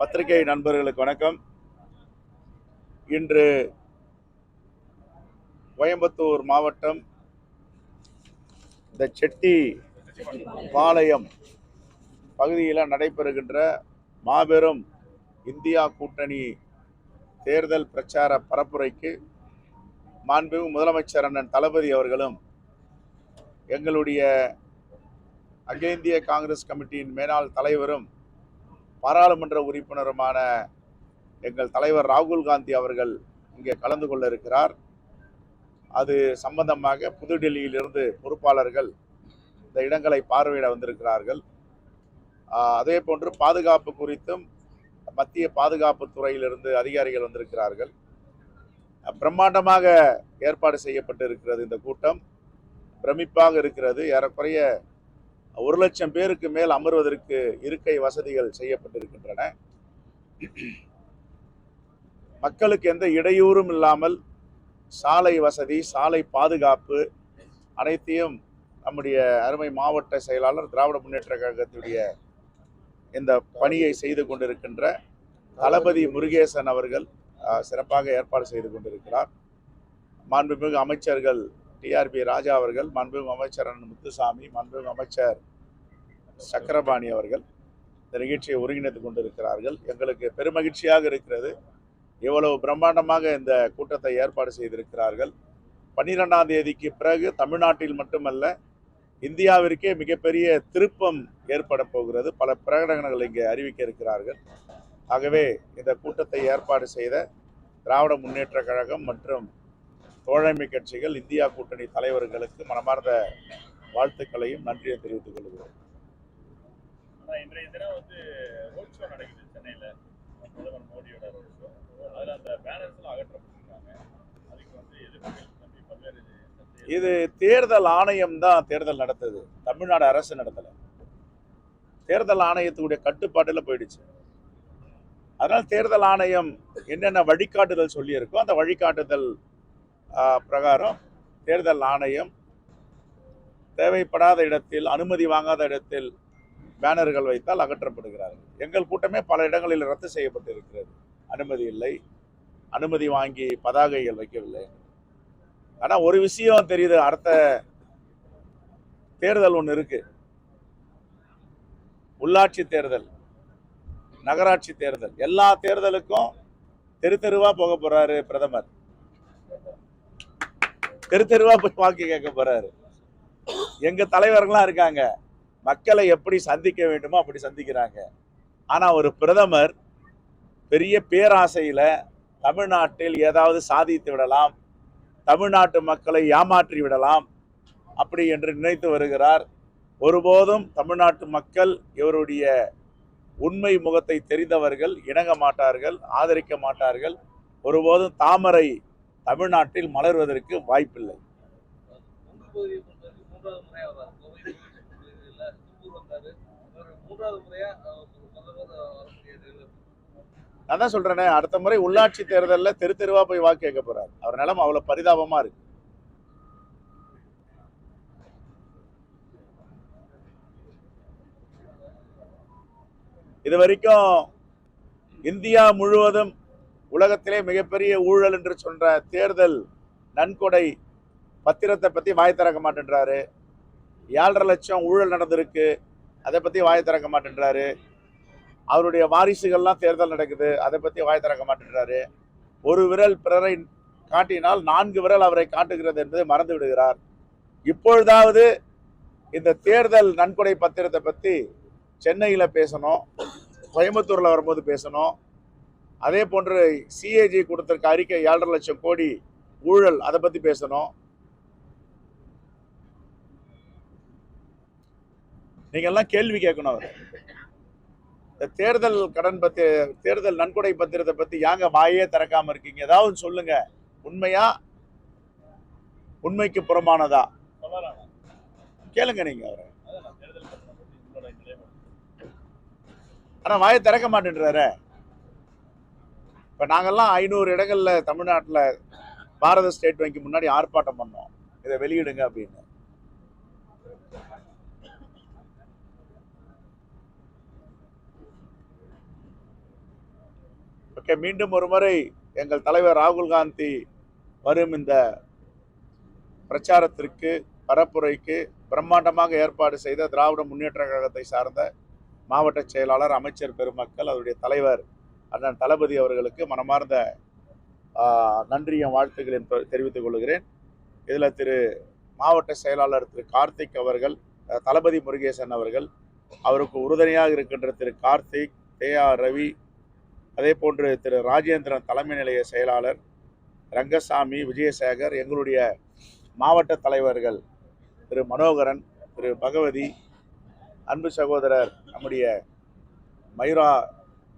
பத்திரிகை நண்பர்களுக்கு வணக்கம். இன்று கோயம்புத்தூர் மாவட்டம் இந்த செட்டி பாளையம் பகுதியில் நடைபெறுகின்ற மாபெரும் இந்தியா கூட்டணி தேர்தல் பிரச்சார பரப்புரைக்கு மாண்புமிகு முதலமைச்சர் அண்ணன் தளபதி அவர்களும் எங்களுடைய அகில இந்திய காங்கிரஸ் கமிட்டியின் மேலாள் தலைவரும் பாராளுமன்ற உறுப்பினருமான எங்கள் தலைவர் ராகுல் காந்தி அவர்கள் இங்கே கலந்து கொள்ள இருக்கிறார். அது சம்பந்தமாக புதுடெல்லியிலிருந்து பொறுப்பாளர்கள் இந்த இடங்களை பார்வையிட வந்திருக்கிறார்கள். அதே போன்று பாதுகாப்பு குறித்தும் மத்திய பாதுகாப்பு துறையிலிருந்து அதிகாரிகள் வந்திருக்கிறார்கள். பிரம்மாண்டமாக ஏற்பாடு செய்யப்பட்டு இருக்கிறது இந்த கூட்டம். பிரமிப்பாக இருக்கிறது. ஏறக்குறைய ஒரு லட்சம் பேருக்கு மேல் அமர்வதற்கு இருக்கை வசதிகள் செய்யப்பட்டிருக்கின்றன. மக்களுக்கு எந்த இடையூறும் இல்லாமல் சாலை வசதி சாலை பாதுகாப்பு அனைத்தையும் நம்முடைய அருமை மாவட்ட செயலாளர் திராவிட முன்னேற்ற கழகத்துடைய இந்த பணியை செய்து கொண்டிருக்கின்ற தளபதி முருகேசன் அவர்கள் சிறப்பாக ஏற்பாடு செய்து கொண்டிருக்கிறார். மாண்புமிகு அமைச்சர்கள் டிஆர்பி ராஜா அவர்கள் மாண்புமிகு அமைச்சர் அண்ணன் முத்துசாமி மாண்புமிகு அமைச்சர் சக்கரபாணி அவர்கள் இந்த நிகழ்ச்சியை ஒருங்கிணைத்து கொண்டிருக்கிறார்கள். எங்களுக்கு பெருமகிழ்ச்சியாக இருக்கிறது. இவ்வளவு பிரம்மாண்டமாக இந்த கூட்டத்தை ஏற்பாடு செய்திருக்கிறார்கள். பன்னிரெண்டாம் தேதிக்கு பிறகு தமிழ்நாட்டில் மட்டுமல்ல இந்தியாவிற்கே மிகப்பெரிய திருப்பம் ஏற்பட போகிறது. பல பிரகடனங்கள் இங்கே அறிவிக்க இருக்கிறார்கள். ஆகவே இந்த கூட்டத்தை ஏற்பாடு செய்த திராவிட முன்னேற்ற கழகம் மற்றும் தோழமை கட்சிகள் இந்தியா கூட்டணி தலைவர்களுக்கு மனமார்ந்த வாழ்த்துக்களையும் நன்றியை தெரிவித்துக் கொள்கிறோம். ஆனா இன்றைய தினம் வந்து ரோட் ஷோ நடக்குது சென்னையில. பிரதமர் மோடியோட ரோட் ஷோ அதுல அந்த பேனர்ஸ் எல்லாம் அகற்றப்பட்டிருக்காங்க. அதுக்கு வந்து எதிர்ப்புகள் தம்பி பல்வேறு சர்ச்சைகள். இது தேர்தல் ஆணையம் தான் தேர்தல் நடத்துது. தமிழ்நாடு அரசு நடத்தல. தேர்தல் ஆணையத்துடைய கட்டுப்பாட்டில் போயிடுச்சு. அதனால் தேர்தல் ஆணையம் என்னென்ன வழிகாட்டுதல் சொல்லியிருக்கோ அந்த வழிகாட்டுதல் பிரகாரம் தேர்தல் ஆணையம் தேவைப்படாத இடத்தில் அனுமதி வாங்காத இடத்தில் பேனர்கள் வைத்தால் அகற்றப்படுகிறார்கள். எங்கள் கூட்டமே பல இடங்களில் ரத்து செய்யப்பட்டிருக்கிறது. அனுமதி இல்லை. அனுமதி வாங்கி பதாகைகள் வைக்கவில்லை. ஆனால் ஒரு விஷயம் தெரியுது. அடுத்த தேர்தல் ஒன்று இருக்கு. உள்ளாட்சி தேர்தல் நகராட்சி தேர்தல். எல்லா தேர்தலுக்கும் தெரு தெருவாக போக போகிறாரு பிரதமர். தெரு தெருவா போய் வாக்கு கேட்க போறாரு. எங்க தலைவர்கள்லாம் இருக்காங்க. மக்களை எப்படி சந்திக்க வேண்டுமோ அப்படி சந்திக்கிறாங்க. ஆனா ஒரு பிரதமர் பெரிய பேராசையில தமிழ்நாட்டில் ஏதாவது சாதித்து விடலாம் தமிழ்நாட்டு மக்களை ஏமாற்றி விடலாம் அப்படி என்று நினைத்து வருகிறார். ஒருபோதும் தமிழ்நாட்டு மக்கள் இவருடைய உண்மை முகத்தை தெரிந்தவர்கள் இணங்க மாட்டார்கள் ஆதரிக்க மாட்டார்கள். ஒருபோதும் தாமரை தமிழ்நாட்டில் மலர்வதற்கு வாய்ப்பில்லை. நான் தான் சொல்றேனே அடுத்த முறை உள்ளாட்சி தேர்தலில் தெரு தெருவா போய் வாக்கு கேட்க போறார். அவர் நிலம் அவ்வளவு பரிதாபமா இருக்கு. இது வரைக்கும் இந்தியா முழுவதும் உலகத்திலே மிகப்பெரிய ஊழல் என்று சொல்ற தேர்தல் நன்கொடை பத்திரத்தை பற்றி வாய் திறக்க மாட்டேன்றாரு. ஏழரை லட்சம் ஊழல் நடந்திருக்கு அதை பற்றி வாய் திறக்க மாட்டேன்றாரு. அவருடைய வாரிசுகள்லாம் தேர்தல் நடக்குது அதை பற்றி வாய் திறக்க மாட்டேன்றாரு. ஒரு விரல் பிறரை காட்டினால் நான்கு விரல் அவரை காட்டுகிறது என்பதை மறந்து விடுகிறார். இப்பொழுதாவது இந்த தேர்தல் நன்கொடை பத்திரத்தை பற்றி சென்னையில் பேசணும் கோயம்புத்தூரில் வரும்போது பேசணும் அதே போன்று சிஏஜி கொடுத்திருக்க அறிக்கை ஏழரை லட்சம் கோடி ஊழல் அதை பற்றி பேசணும். நீங்கள்லாம் கேள்வி கேட்கணும் அவரை. இந்த தேர்தல் கடன் பத்தி தேர்தல் நன்கொடை பத்திரத்தை பற்றி ஏங்க வாயே திறக்காம இருக்கீங்க? ஏதாவது சொல்லுங்க. உண்மையா? உண்மைக்கு புறமானதா? கேளுங்க நீங்க அவரை. ஆனால் தேர்தல் வாயை திறக்க மாட்டேன்றாரு. இப்போ நாங்கள்லாம் ஐநூறு இடங்களில் தமிழ்நாட்டில் பாரத ஸ்டேட் வங்கி முன்னாடி ஆர்ப்பாட்டம் பண்ணோம். இதை வெளியிடுங்க அப்படின்னு. ஓகே மீண்டும் ஒரு முறை எங்கள் தலைவர் ராகுல் காந்தி வரும் இந்த பிரச்சாரத்திற்கு பரப்புரைக்கு பிரம்மாண்டமாக ஏற்பாடு செய்த திராவிட முன்னேற்ற கழகத்தை சார்ந்த மாவட்ட செயலாளர் அமைச்சர் பெருமக்கள் அவருடைய தலைவர் அண்ணன் தளபதி அவர்களுக்கு மனமார்ந்த நன்றியும் வாழ்த்துக்களையும் தெரிவித்துக் கொள்கிறேன். இதில் திரு மாவட்ட செயலாளர் திரு கார்த்திக் அவர்கள் தளபதி முருகேசன் அவர்கள் அவருக்கு உறுதுணையாக இருக்கின்ற திரு கார்த்திக் தேஆர் ரவி அதே போன்று திரு ராஜேந்திரன் தலைமை நிலைய செயலாளர் ரங்கசாமி விஜயசேகர் எங்களுடைய மாவட்ட தலைவர்கள் திரு மனோகரன் திரு பகவதி அன்பு சகோதரர் நம்முடைய மயூரா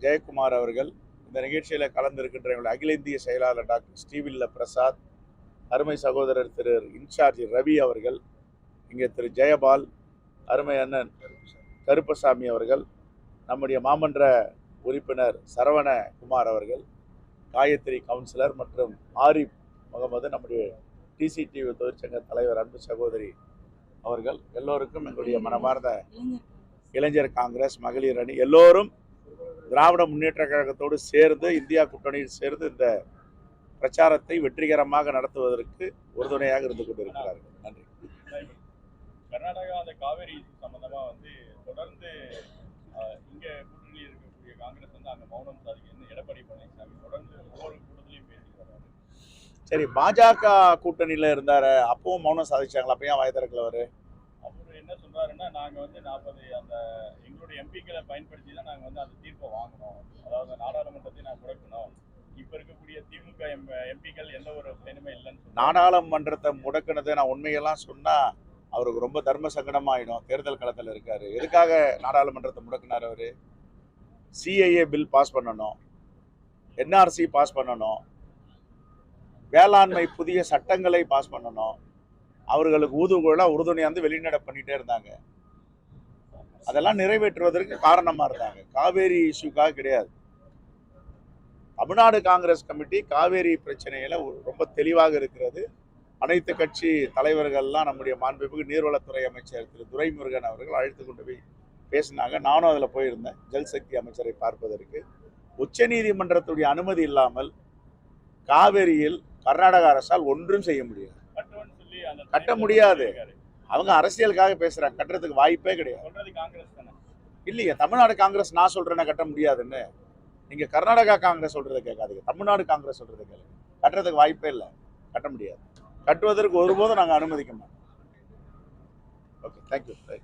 ஜெயக்குமார் அவர்கள் இந்த நிகழ்ச்சியில் கலந்திருக்கின்ற எங்களுடைய அகில இந்திய செயலாளர் டாக்டர் ஸ்ரீவில்ல பிரசாத் அருமை சகோதரர் திரு இன்சார்ஜ் ரவி அவர்கள் இங்கே திரு ஜெயபால் அருமை அண்ணன் கருப்பசாமி அவர்கள் நம்முடைய மாமன்ற உறுப்பினர் சரவண குமார் அவர்கள் காயத்ரி கவுன்சிலர் மற்றும் ஆரிப் முகமது நம்முடைய டிசிடிவி தொழிற்சங்க தலைவர் அன்பு சகோதரி அவர்கள் எல்லோருக்கும் எங்களுடைய மனமார்ந்த இளைஞர் காங்கிரஸ் மகளிர் அணி எல்லோரும் திராவிட முன்னேற்ற கழகத்தோடு சேர்ந்து இந்தியா கூட்டணியில் சேர்ந்து இந்த பிரச்சாரத்தை வெற்றிகரமாக நடத்துவதற்கு உறுதுணையாக இருந்து கொண்டிருக்கிறார்கள். நன்றி. கர்நாடகா அந்த காவேரி issue சம்பந்தமா வந்து தொடர்ந்து இங்க கூட்டணியில் இருக்கக்கூடிய காங்கிரஸ் வந்து அங்க மௌனம் சாதிக்கணும்னு எடப்பாடி பழனிசாமி தொடர்ந்து ஒவ்வொரு கூட்டத்திலையும் பேசிட்டு வர்றாரு. சரி பாஜக கூட்டணியில் இருந்தார் அப்பவும் மௌனம் சாதிச்சாங்களா? அப்ப ஏன் வாய் திறக்கல என்ன நாங்கள் வந்து நாற்பது அந்த எங்களுடைய எம்பிக்களை பயன்படுத்தி தான் நாங்கள் வந்து அந்த தீர்ப்பை வாங்கணும். அதாவது நாடாளுமன்றத்தை நான் முடக்கணும். இப்போ இருக்கக்கூடிய திமுக எம் எம்பிக்கள் எந்த ஒரு பயனுமே இல்லைன்னு நாடாளுமன்றத்தை முடக்கினது நான் உண்மையெல்லாம் சொன்னால் அவருக்கு ரொம்ப தர்ம சங்கடமாயிடும். தேர்தல் களத்தில் இருக்கார். எதுக்காக நாடாளுமன்றத்தை முடக்கினார் அவர்? சிஐஏ பில் பாஸ் பண்ணணும். என்ஆர்சி பாஸ் பண்ணணும். வேளாண்மை புதிய சட்டங்களை பாஸ் பண்ணணும். அவர்களுக்கு ஊதுகுழலா உறுதுணையாக வந்து வெளிநடப்பு பண்ணிகிட்டே இருந்தாங்க. அதெல்லாம் நிறைவேற்றுவதற்கு காரணமா இருந்தாங்க. காவேரி இஷ்யூக்காக கிடையாது. தமிழ்நாடு காங்கிரஸ் கமிட்டி காவேரி பிரச்சனையில ரொம்ப தெளிவாக இருக்கிறது. அனைத்து கட்சி தலைவர்கள்லாம் நம்முடைய மாண்புமிகு நீர்வளத்துறை அமைச்சர் திரு துரைமுருகன் அவர்கள் அழைத்து கொண்டு போய் பேசினாங்க. நானும் அதில் போயிருந்தேன். ஜல்சக்தி அமைச்சரை பார்ப்பதற்கு. உச்சநீதிமன்றத்துடைய அனுமதி இல்லாமல் காவேரியில் கர்நாடக அரசால் ஒன்றும் செய்ய முடியாது. கட்ட முடியாது. அவங்க அரசியலுக்காக பேசுறாங்க. கட்டுறதுக்கு வாய்ப்பே கிடையாது. சொல்றது காங்கிரஸ் தானே. இல்லையே தமிழ்நாடு காங்கிரஸ் நான் சொல்றேன்னா கட்ட முடியாதுன்னு. நீங்க கர்நாடகா காங்கிரஸ் சொல்றதை கேட்காதீங்க. தமிழ்நாடு காங்கிரஸ் சொல்றதை கேளுங்க. கட்டுறதுக்கு வாய்ப்பே இல்லை. கட்ட முடியாது. கட்டுவதற்கு ஒருபோதும் நாங்கள் அனுமதிக்க மாட்டோம். Okay thank you